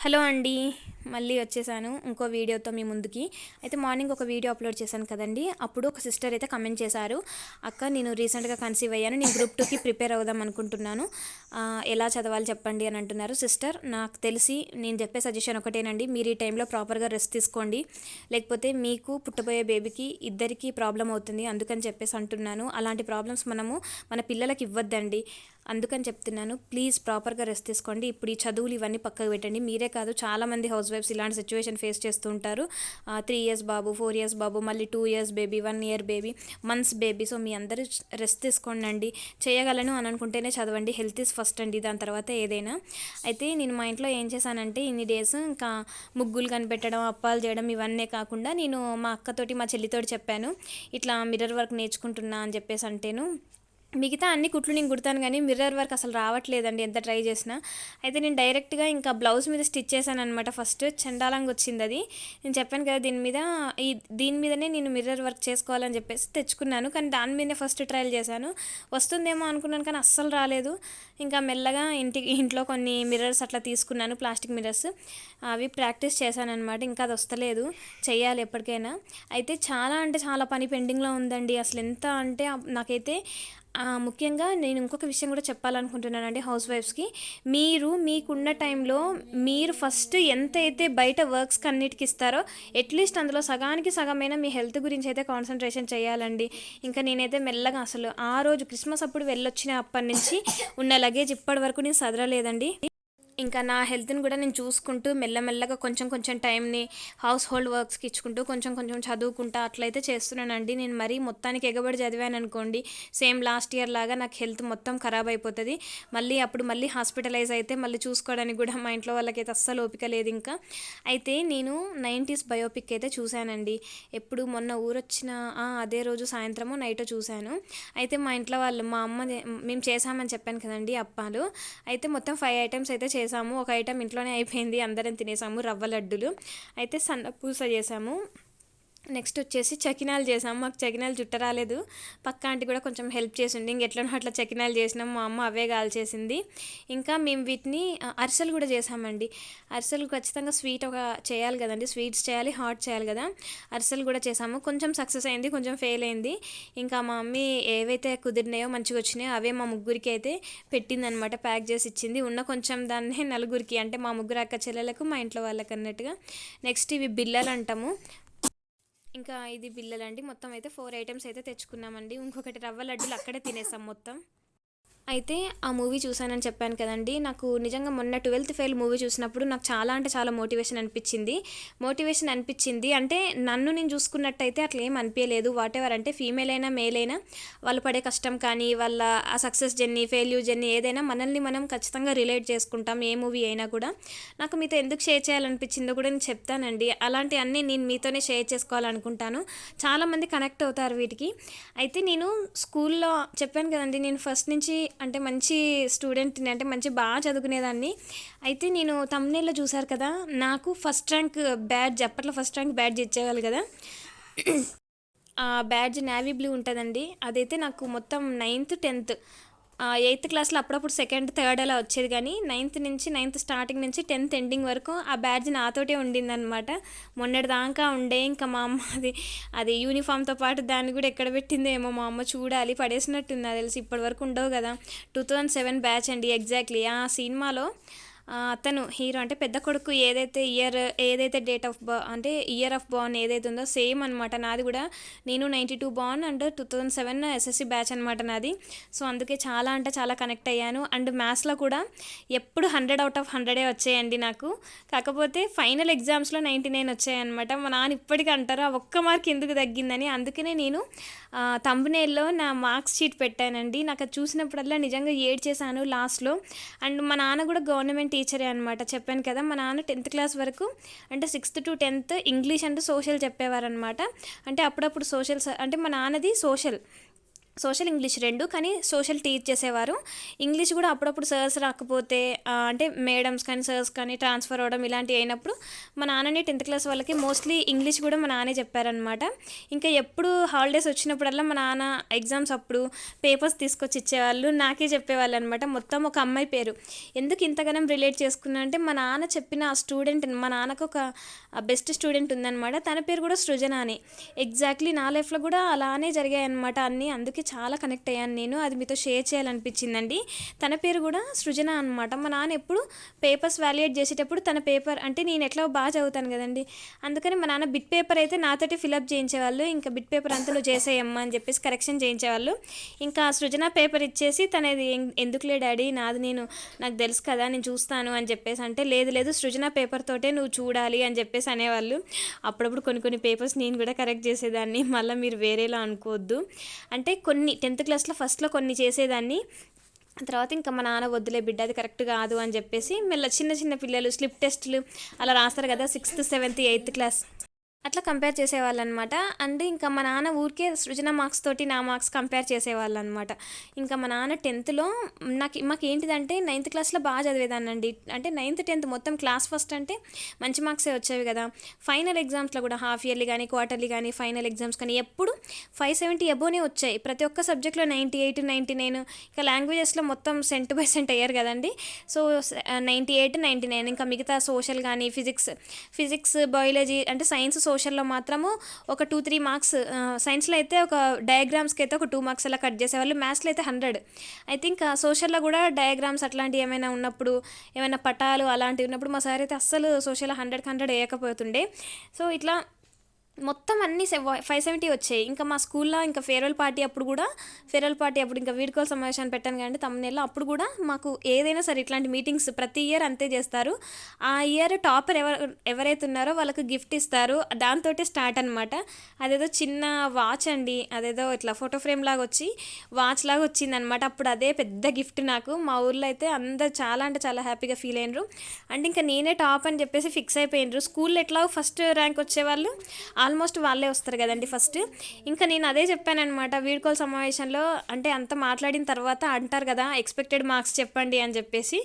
Hello అండి. మళ్ళీ వచ్చేసాను ఇంకో వీడియోతో మీ ముందుకి. అయితే మార్నింగ్ ఒక వీడియో అప్లోడ్ చేశాను కదండి. అప్పుడు ఒక సిస్టర్ అయితే కమెంట్ చేశారు అక్క నేను రీసెంట్గా కన్సీవ్ అయ్యాను నేను గ్రూప్ టూకి ప్రిపేర్ అవుదాం అనుకుంటున్నాను. ఎలా చదవాలి చెప్పండి అని అంటున్నారు సిస్టర్. నాకు తెలిసి నేను చెప్పే సజెషన్ ఒకటేనండి మీరు ఈ టైంలో ప్రాపర్గా రెస్ట్ తీసుకోండి. లేకపోతే మీకు పుట్టబోయే బేబీకి ఇద్దరికి ప్రాబ్లం అవుతుంది అందుకని చెప్పేసి అంటున్నాను. అలాంటి ప్రాబ్లమ్స్ మనము మన పిల్లలకి ఇవ్వద్దండి. అందుకని చెప్తున్నాను ప్లీజ్ ప్రాపర్గా రెస్ట్ తీసుకోండి. ఇప్పుడు ఈ చదువులు ఇవన్నీ పక్కకు పెట్టండి. మీరే కాదు చాలామంది హౌస్ వైఫ్స్ ఇలాంటి సిచ్యువేషన్ ఫేస్ చేస్తూ ఉంటారు. త్రీ ఇయర్స్ బాబు ఫోర్ ఇయర్స్ బాబు మళ్ళీ two years baby one year baby months baby so మీ అందరూ రెస్ట్ తీసుకోండి చేయగలను అని అనుకుంటేనే చదవండి. హెల్త్ ఈజ్ ఫస్ట్ అండి. దాని తర్వాత ఏదైనా. అయితే నేను మా ఇంట్లో ఏం చేశానంటే ఇన్ని డేస్ ఇంకా ముగ్గులు కనిపెట్టడం అప్పాలు చేయడం ఇవన్నీ కాకుండా నేను మా అక్కతోటి మా చెల్లితోటి చెప్పాను. ఇట్లా మిర్రర్ వర్క్ నేర్చుకుంటున్నా అని చెప్పేసి అంటేను. మిగతా అన్ని కుట్లు నేను కుడతాను కానీ మిర్రర్ వర్క్ అసలు రావట్లేదండి ఎంత ట్రై చేసినా. అయితే నేను డైరెక్ట్గా ఇంకా బ్లౌజ్ మీద స్టిచ్ చేశాను అనమాట ఫస్ట్. చండాలంగా వచ్చింది అది. నేను చెప్పాను కదా దీని మీద ఈ దీని మీదనే నేను మిర్రర్ వర్క్ చేసుకోవాలని చెప్పేసి తెచ్చుకున్నాను. కానీ దాని మీదనే ఫస్ట్ ట్రయల్ చేశాను. వస్తుందేమో అనుకున్నాను కానీ అస్సలు రాలేదు. ఇంకా మెల్లగా ఇంటికి ఇంట్లో కొన్ని మిర్రర్స్ అట్లా తీసుకున్నాను ప్లాస్టిక్ మిర్రర్స్. అవి ప్రాక్టీస్ చేశాను అనమాట ఇంకా అది వస్తలేదు. చేయాలి ఎప్పటికైనా. అయితే చాలా అంటే చాలా పని పెండింగ్లో ఉందండి. అసలు ఎంత అంటే నాకైతే ముఖ్యంగా నేను ఇంకొక విషయం కూడా చెప్పాలనుకుంటున్నానండి హౌస్ వైఫ్స్కి మీరు మీకున్న టైంలో మీరు ఫస్ట్ ఎంత అయితే బయట వర్క్స్కి అన్నిటికి ఇస్తారో అట్లీస్ట్ అందులో సగానికి సగమైన మీ హెల్త్ గురించి అయితే కాన్సన్ట్రేషన్ చేయాలండి. ఇంకా నేనైతే మెల్లగా అసలు ఆ రోజు క్రిస్మస్ అప్పుడు వెళ్ళొచ్చిన అప్పటి నుంచి ఉన్న లగేజ్ ఇప్పటి వరకు నేను సదరలేదండి. ఇంకా నా హెల్త్ని కూడా నేను చూసుకుంటూ మెల్లమెల్లగా కొంచెం కొంచెం టైంని హౌస్ హోల్డ్ వర్క్స్కి ఇచ్చుకుంటూ కొంచెం కొంచెం చదువుకుంటా అట్లయితే చేస్తున్నానండి. నేను మరీ మొత్తానికి ఎగబడి చదివాను అనుకోండి సేమ్ లాస్ట్ ఇయర్ లాగా నాకు హెల్త్ మొత్తం ఖరాబ్ అయిపోతుంది. మళ్ళీ అప్పుడు మళ్ళీ హాస్పిటలైజ్ అయితే మళ్ళీ చూసుకోవడానికి కూడా మా ఇంట్లో వాళ్ళకైతే అస్సలు ఓపిక లేదు ఇంకా. అయితే నేను నైంటీస్ బయోపిక్ అయితే చూశానండి. ఎప్పుడు మొన్న ఊరొచ్చిన అదే రోజు సాయంత్రమో నైటో చూశాను. అయితే మా ఇంట్లో వాళ్ళు మా అమ్మ మేము చేసామని చెప్పాను కదండి అప్పాలు. అయితే మొత్తం ఫైవ్ ఐటమ్స్ అయితే చేసాము. ఒక ఐటెం ఇంట్లోనే అయిపోయింది. అందరం తినేసాము రవ్వ లడ్డులు. అయితే సన్న పూస చేసాము. నెక్స్ట్ వచ్చేసి చకినాలు చేసాం. మాకు చకినాలు జుట్ట రాలేదు. పక్క ఆంటీ కూడా కొంచెం హెల్ప్ చేసింది ఇంకెట్లనో అట్లా చకినాలు చేసినాం. మా అమ్మ అవే కాల్చేసింది. ఇంకా మేము వీటిని అరిసెలు కూడా చేసామండి. అరిసెలు ఖచ్చితంగా స్వీట్ ఒక చేయాలి కదండి. స్వీట్స్ చేయాలి హాట్ చేయాలి కదా. అరిసెలు కూడా చేసాము. కొంచెం సక్సెస్ అయింది కొంచెం ఫెయిల్ అయింది. ఇంకా మా మమ్మీ ఏవైతే కుదిరినాయో మంచిగా వచ్చినాయో అవే మా ముగ్గురికి అయితే పెట్టిందనమాట. ప్యాక్ చేసి ఇచ్చింది. ఉన్న కొంచెం దాన్ని నలుగురికి అంటే మా ముగ్గురు అక్క చెల్లెలకు మా ఇంట్లో వాళ్ళకి అన్నట్టుగా. నెక్స్ట్ ఇవి బిల్లలు అంటాము. ఇంకా ఇది బిల్లలండి మొత్తం అయితే ఫోర్ ఐటమ్స్ అయితే తెచ్చుకున్నామండి. ఇంకొకటి రవ్వ లడ్డూలు అక్కడే తినేసాం మొత్తం. అయితే ఆ మూవీ చూసానని చెప్పాను కదండి. నాకు నిజంగా మొన్న ట్వెల్త్ ఫెయిల్ మూవీ చూసినప్పుడు నాకు చాలా అంటే చాలా మోటివేషన్ అనిపించింది. మోటివేషన్ అనిపించింది అంటే నన్ను నేను చూసుకున్నట్టయితే అట్లా ఏం అనిపించలేదు వాట్ ఎవర్ అంటే ఫీమేల్ అయినా మేల్ అయినా వాళ్ళు పడే కష్టం కానీ వాళ్ళ ఆ సక్సెస్ జర్నీ ఫెయిల్యూర్ జర్నీ ఏదైనా మనల్ని మనం ఖచ్చితంగా రిలేట్ చేసుకుంటాం ఏ మూవీ అయినా కూడా. నాకు మీతో ఎందుకు షేర్ చేయాలనిపించిందో కూడా నేను చెప్తానండి. అలాంటి అన్నీ నేను మీతోనే షేర్ చేసుకోవాలనుకుంటాను. చాలామంది కనెక్ట్ అవుతారు వీటికి. అయితే నేను స్కూల్లో చెప్పాను కదండి నేను ఫస్ట్ నుంచి అంటే మంచి స్టూడెంట్ని అంటే మంచి బాగా చదువుకునేదాన్ని. అయితే నేను తమ్నేల్లో చూశారు కదా నాకు ఫస్ట్ ర్యాంక్ బ్యాడ్జ్ అప్పట్లో ఫస్ట్ ర్యాంక్ బ్యాడ్జ్ ఇచ్చేవాళ్ళు కదా. ఆ బ్యాడ్జ్ నేవీ బ్లూ ఉంటుందండి. అదైతే నాకు మొత్తం నైన్త్ టెన్త్ ఎయిత్ క్లాస్లో అప్పుడప్పుడు సెకండ్ థర్డ్ అలా వచ్చేది కానీ నైన్త్ నుంచి నైన్త్ స్టార్టింగ్ నుంచి టెన్త్ ఎండింగ్ వరకు ఆ బ్యాడ్జ్ నాతోటే ఉండిందనమాట మొన్నటి దాకా ఉండే ఇంకా మా అమ్మ అది అది యూనిఫామ్తో పాటు దాన్ని కూడా ఎక్కడ పెట్టిందో ఏమో మా అమ్మ చూడాలి పడేసినట్టుంది అది తెలిసి. ఇప్పటి వరకు ఉండవు కదా. టూ థౌజండ్ సెవెన్ బ్యాచ్ అండి ఎగ్జాక్ట్లీ. ఆ సినిమాలో అతను హీరో అంటే పెద్ద కొడుకు ఏదైతే ఇయర్ ఏదైతే డేట్ ఆఫ్ బర్త్ అంటే ఇయర్ ఆఫ్ బార్న్ ఏదైతే ఉందో సేమ్ అనమాట నాది కూడా నేను ninety two born and two thousand seven SSC batch అనమాట నాది. సో అందుకే చాలా అంటే చాలా కనెక్ట్ అయ్యాను. అండ్ మ్యాథ్స్లో కూడా ఎప్పుడు హండ్రెడ్ అవుట్ ఆఫ్ హండ్రెడే వచ్చాయండి నాకు. కాకపోతే ఫైనల్ ఎగ్జామ్స్లో నైంటీ నైన్ వచ్చాయన్నమాట మా నాన్న ఇప్పటికీ అంటారు ఆ ఒక్క మార్క్ ఎందుకు తగ్గిందని? అందుకనే నేను తంబునేల్లో నా మార్క్స్ షీట్ పెట్టానండి. నాకు అది చూసినప్పుడల్లా నిజంగా ఏడ్ చేశాను లాస్ట్లో. అండ్ మా నాన్న కూడా గవర్నమెంట్ టీచరే అనమాట చెప్పాను కదా మా నాన్న టెన్త్ క్లాస్ వరకు అంటే sixth to tenth English and social చెప్పేవారనమాట అంటే అప్పుడప్పుడు సోషల్ అంటే మా నాన్నది సోషల్. సోషల్ ఇంగ్లీష్ రెండు కానీ సోషల్ టీచ్ చేసేవారు. ఇంగ్లీష్ కూడా అప్పుడప్పుడు సర్స్ రాకపోతే అంటే మేడమ్స్ కానీ సర్స్ కానీ ట్రాన్స్ఫర్ అవ్వడం ఇలాంటివి అయినప్పుడు మా నాన్నని టెన్త్ క్లాస్ వాళ్ళకి మోస్ట్లీ ఇంగ్లీష్ కూడా మా నాన్నే చెప్పారనమాట ఇంకా ఎప్పుడు హాలిడేస్ వచ్చినప్పుడల్లా మా నాన్న ఎగ్జామ్స్ అప్పుడు పేపర్స్ తీసుకొచ్చి ఇచ్చేవాళ్ళు నాకే చెప్పేవాళ్ళు అనమాట మొత్తం ఒక అమ్మాయి పేరు. ఎందుకు ఇంతగానం రిలేట్ చేసుకున్నా అంటే మా నాన్న చెప్పిన ఆ స్టూడెంట్ మా నాన్నకు ఒక బెస్ట్ స్టూడెంట్ ఉందన్నమాట. తన పేరు కూడా సృజన అని ఎగ్జాక్ట్లీ నా లైఫ్లో కూడా అలానే జరిగాయన్నమాట అన్నీ. అందుకే చాలా కనెక్ట్ అయ్యాను నేను. అది మీతో షేర్ చేయాలనిపించిందండి. తన పేరు కూడా సృజన అనమాట మా నాన్న ఎప్పుడు పేపర్స్ వాల్యుయేట్ చేసేటప్పుడు తన పేపర్ అంటే నేను ఎట్లా బాగా చదువుతాను కదండి. అందుకని మా నాన్న బిట్ పేపర్ అయితే నాతోటి ఫిలప్ చేయించేవాళ్ళు. ఇంకా బిట్ పేపర్ అంతా నువ్వు చేసేయమ్మా అని చెప్పేసి కరెక్షన్ చేయించేవాళ్ళు. ఇంకా సృజన పేపర్ ఇచ్చేసి తనది ఎందుకులే డాడీ? నాది నేను నాకు తెలుసు కదా నేను చూస్తాను అని చెప్పేసి అంటే లేదు లేదు సృజన పేపర్ తోటే నువ్వు చూడాలి అని చెప్పేసి అనేవాళ్ళు. అప్పుడప్పుడు కొన్ని కొన్ని పేపర్స్ నేను కూడా కరెక్ట్ చేసేదాన్ని. మళ్ళీ మీరు వేరేలా అనుకోవద్దు. అంటే కొన్ని టెన్త్ క్లాస్లో ఫస్ట్లో కొన్ని చేసేదాన్ని. తర్వాత ఇంకా మా నాన్న వద్దులే బిడ్డ అది కరెక్ట్ కాదు అని చెప్పేసి మెల్ల చిన్న చిన్న పిల్లలు స్లిప్ టెస్టులు అలా రాస్తారు కదా సిక్స్త్ సెవెంత్ ఎయిత్ క్లాస్ అట్లా కంపేర్ చేసేవాళ్ళు అనమాట అండ్ ఇంకా మా నాన్న ఊరికే సృజన మార్క్స్ తోటి నా మార్క్స్ కంపేర్ చేసేవాళ్ళు అనమాట ఇంకా మా నాన్న టెన్త్లో నాకు మాకు ఏంటిదంటే నైన్త్ క్లాస్లో బాగా చదివేదానండి అంటే నైన్త్ టెన్త్ మొత్తం క్లాస్ ఫస్ట్ అంటే మంచి మార్క్సే వచ్చేవి కదా. ఫైనల్ ఎగ్జామ్స్లో కూడా హాఫ్ ఇయర్లీ కానీ క్వార్టర్లీ కానీ ఫైనల్ ఎగ్జామ్స్ కానీ ఎప్పుడు ఫైవ్ సెవెంటీ అబోనే వచ్చాయి. ప్రతి ఒక్క సబ్జెక్ట్లో నైంటీ ఎయిట్ నైంటీ నైన్ ఇంకా లాంగ్వేజెస్లో మొత్తం సెంట్ బై సెంట్ అయ్యారు కదండి. So ninety eight ninety nine ఇంకా మిగతా సోషల్ కానీ ఫిజిక్స్ ఫిజిక్స్ బయాలజీ అంటే సైన్స్ సోషల్లో మాత్రము ఒక టూ త్రీ మార్క్స్ సైన్స్లో అయితే ఒక డయాగ్రామ్స్కి అయితే ఒక టూ మార్క్స్ అలా కట్ చేసేవాళ్ళు. మ్యాథ్స్లో అయితే హండ్రెడ్. ఐ థింక్ సోషల్లో కూడా డయాగ్రామ్స్ అట్లాంటివి ఏమైనా ఉన్నప్పుడు ఏమైనా పటాలు అలాంటివి ఉన్నప్పుడు మా సార్ అయితే అస్సలు సోషల్ హండ్రెడ్కి హండ్రెడ్ వేయకపోతుండే. సో ఇట్లా మొత్తం అన్ని ఫైవ్ సెవెంటీ వచ్చాయి. ఇంకా మా స్కూల్లో ఇంకా ఫేర్వెల్ పార్టీ అప్పుడు కూడా ఫేర్వెల్ పార్టీ అప్పుడు ఇంకా వీడ్కోల్ సమావేశాన్ని పెట్టాను కానీ తమ్ముళ్ళు అప్పుడు కూడా మాకు ఏదైనా సరే ఇట్లాంటి మీటింగ్స్ ప్రతి ఇయర్ అంతే చేస్తారు. ఆ ఇయర్ టాపర్ ఎవరు ఎవరైతే ఉన్నారో వాళ్ళకి గిఫ్ట్ ఇస్తారు. దాంతో స్టార్ట్ అనమాట అదేదో చిన్న వాచ్ అండి. అదేదో ఇట్లా ఫోటో ఫ్రేమ్ లాగా వచ్చి వాచ్ లాగా వచ్చింది అనమాట అప్పుడు అదే పెద్ద గిఫ్ట్ నాకు. మా ఊర్లో అయితే అందరు చాలా అంటే చాలా హ్యాపీగా ఫీల్ అయినరు. అంటే ఇంకా నేనే టాప్ అని చెప్పేసి ఫిక్స్ అయిపోయినరు. స్కూల్లో ఎట్లా ఫస్ట్ ర్యాంక్ వచ్చేవాళ్ళు. ఆల్మోస్ట్ వాళ్ళే వస్తారు కదండి ఫస్ట్. ఇంకా నేను అదే చెప్పానమాట కాల్ సమావేశంలో అంటే అంత మాట్లాడిన తర్వాత అంటారు కదా ఎక్స్పెక్టెడ్ మార్క్స్ చెప్పండి అని చెప్పేసి.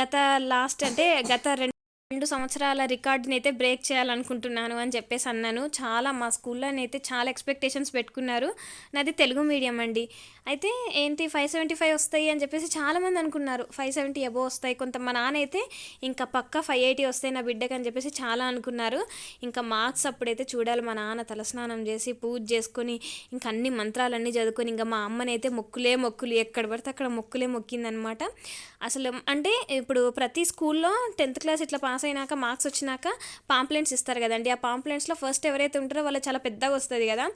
గత లాస్ట్ అంటే గత రెండు రెండు సంవత్సరాల రికార్డుని అయితే బ్రేక్ చేయాలనుకుంటున్నాను అని చెప్పేసి అన్నాను. చాలా మా స్కూల్లో అయితే చాలా ఎక్స్పెక్టేషన్స్ పెట్టుకున్నారు. నాది తెలుగు మీడియం అండి. అయితే ఏంటి ఫైవ్ సెవెంటీ ఫైవ్ వస్తాయి అని చెప్పేసి చాలామంది అనుకున్నారు. ఫైవ్ సెవెంటీ అబో వస్తాయి. కొంత మా నాన్న అయితే ఇంకా పక్క ఫైవ్ ఎయిటీ వస్తాయి నా బిడ్డకి అని చెప్పేసి చాలా అనుకున్నారు. ఇంకా మార్క్స్ అప్పుడైతే చూడాలి. మా నాన్న తలస్నానం చేసి పూజ చేసుకొని ఇంకా అన్ని మంత్రాలన్నీ చదువుకొని ఇంకా మా అమ్మనైతే మొక్కులే మొక్కులు. ఎక్కడ పడితే అక్కడ మొక్కులే మొక్కిందనమాట. అసలు అంటే ఇప్పుడు ప్రతి స్కూల్లో టెన్త్ క్లాస్ ఇట్లా పాస్ అయినాక మార్క్స్ వచ్చినాక పాంప్లెంట్స్ ఇస్తారు కదండి. ఆ పాంప్లెంట్స్లో ఫస్ట్ ఎవరైతే ఉంటారో వాళ్ళు చాలా పెద్దగా వస్తుంది కదా.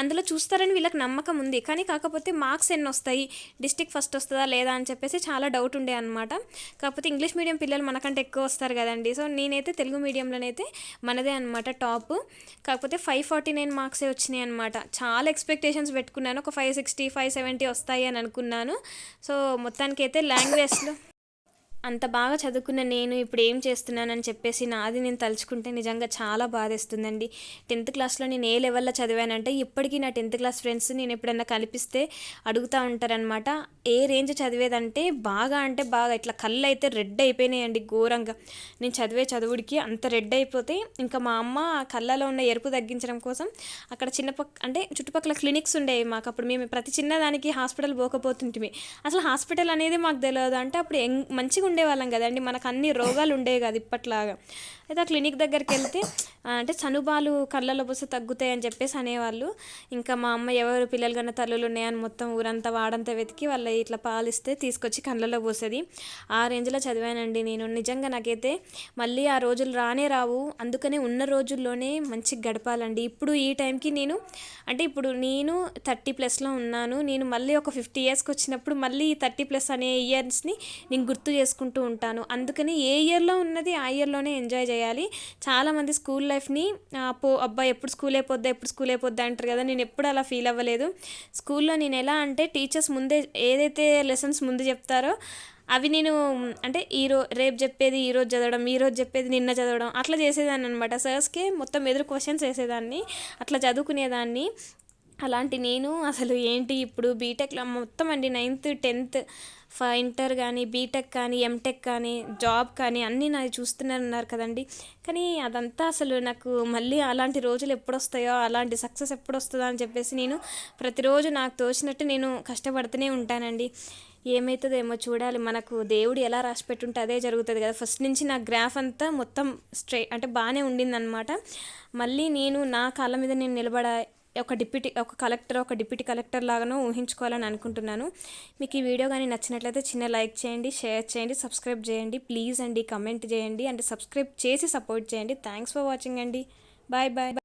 అందులో చూస్తారని వీళ్ళకి నమ్మకం ఉంది. కానీ కాకపోతే మార్క్స్ ఎన్ని వస్తాయి? డిస్టిక్ ఫస్ట్ వస్తుందా లేదా అని చెప్పేసి చాలా డౌట్ ఉండే అనమాట కాకపోతే ఇంగ్లీష్ మీడియం పిల్లలు మనకంటే ఎక్కువ వస్తారు కదండి. సో నేనైతే తెలుగు మీడియంలోనైతే మనదే అనమాట టాప్. కాకపోతే ఫైవ్ ఫార్టీ నైన్ మార్క్సే వచ్చినాయి అనమాట చాలా ఎక్స్పెక్టేషన్స్ పెట్టుకున్నాను. ఒక ఫైవ్ సిక్స్టీ ఫైవ్ సెవెంటీ వస్తాయి అని అనుకున్నాను. సో మొత్తానికైతే లాంగ్వేజ్లో అంత బాగా చదువుకున్న నేను ఇప్పుడు ఏం చేస్తున్నానని చెప్పేసి నాది నేను తలుచుకుంటే నిజంగా చాలా బాధేస్తుందండి. టెన్త్ క్లాస్లో నేను ఏ లెవెల్లో చదివానంటే ఇప్పటికీ నా టెన్త్ క్లాస్ ఫ్రెండ్స్ నేను ఎప్పుడన్నా కనిపిస్తే అడుగుతూ ఉంటారనమాట ఏ రేంజ్ చదివేదంటే బాగా అంటే బాగా ఇట్లా కళ్ళు అయితే రెడ్ అయిపోయినాయండి ఘోరంగా. నేను చదివే చదువుడికి అంత రెడ్ అయిపోతే ఇంకా మా అమ్మ ఆ కళ్ళలో ఉన్న ఎరుపు తగ్గించడం కోసం అక్కడ చిన్న పక్క అంటే చుట్టుపక్కల క్లినిక్స్ ఉండేవి మాకు. అప్పుడు మేము ప్రతి చిన్నదానికి హాస్పిటల్ పోకపోతుంటిమి. అసలు హాస్పిటల్ అనేది మాకు తెలియదు అంటే అప్పుడు మంచిగా ఉండేవాళ్ళం కదండి. మనకు అన్ని రోగాలు ఉండేవి కదా ఇప్పట్లాగా. అయితే ఆ క్లినిక్ దగ్గరికి వెళ్తే అంటే చనుబాలు కళ్ళలో పోస్తే తగ్గుతాయి అని చెప్పేసి అనేవాళ్ళు. ఇంకా మా అమ్మ ఎవరు పిల్లలు కన్నా తల్లులు ఉన్నాయని మొత్తం ఊరంతా వాడంతా వెతికి వాళ్ళ ఇట్లా పాలిస్తే తీసుకొచ్చి కళ్ళలో పోసేది. ఆ రేంజ్లో చదివానండి నేను. నిజంగా నాకైతే మళ్ళీ ఆ రోజులు రానే రావు. అందుకనే ఉన్న రోజుల్లోనే మంచిగా గడపాలండి. ఇప్పుడు ఈ టైంకి నేను అంటే ఇప్పుడు నేను థర్టీ ప్లస్లో ఉన్నాను. నేను మళ్ళీ ఒక ఫిఫ్టీ ఇయర్స్కి వచ్చినప్పుడు మళ్ళీ థర్టీ ప్లస్ అనే ఇయర్స్ని నేను గుర్తు చేసుకుంటూ ఉంటాను. అందుకని ఏ ఇయర్లో ఉన్నది ఆ ఇయర్లోనే ఎంజాయ్ చేయాలి. చాలామంది స్కూల్ లైఫ్ని పో అబ్బాయి ఎప్పుడు స్కూల్ అయిపోద్దా ఎప్పుడు స్కూల్ అయిపోద్దా అంటారు కదా నేను ఎప్పుడు అలా ఫీల్ అవ్వలేదు. స్కూల్లో నేను ఎలా అంటే టీచర్స్ ముందే ఏదైతే లెసన్స్ ముందు చెప్తారో అవి నేను అంటే ఈరో రేపు చెప్పేది ఈరోజు చదవడం ఈరోజు చెప్పేది నిన్న చదవడం అట్లా చేసేదాన్ని అనమాట సర్స్కి మొత్తం ఎదురు క్వశ్చన్స్ వేసేదాన్ని. అట్లా చదువుకునేదాన్ని. అలాంటి నేను అసలు ఏంటి ఇప్పుడు బీటెక్లో మొత్తం అండి నైన్త్ టెన్త్ ఇంటర్ కానీ బీటెక్ కానీ ఎంటెక్ కానీ జాబ్ కానీ అన్నీ నాకు చూస్తున్నారు కదండి. కానీ అదంతా అసలు నాకు మళ్ళీ అలాంటి రోజులు ఎప్పుడు వస్తాయో అలాంటి సక్సెస్ ఎప్పుడు వస్తుందో అని చెప్పేసి నేను ప్రతిరోజు నాకు తోచినట్టు నేను కష్టపడుతూనే ఉంటానండి. ఏమవుతుందేమో చూడాలి. మనకు దేవుడు ఎలా రాసి పెట్టుంటే అదే జరుగుతుంది కదా. ఫస్ట్ నుంచి నా గ్రాఫ్ అంతా మొత్తం స్ట్రే అంటే బాగానే ఉండిందనమాట మళ్ళీ నేను నా కాళ్ళ మీద నేను నిలబడ ఒక డిప్యూటీ ఒక కలెక్టర్ ఒక డిప్యూటీ కలెక్టర్ లాగానో ఊహించుకోవాలని అనుకుంటున్నాను. మీకు ఈ వీడియో కానీ నచ్చినట్లయితే చిన్న లైక్ చేయండి షేర్ చేయండి సబ్స్క్రైబ్ చేయండి ప్లీజ్ అండి కమెంట్ చేయండి అండ్ సబ్స్క్రైబ్ చేసి సపోర్ట్ చేయండి. థ్యాంక్స్ ఫర్ వాచింగ్ అండి. Bye bye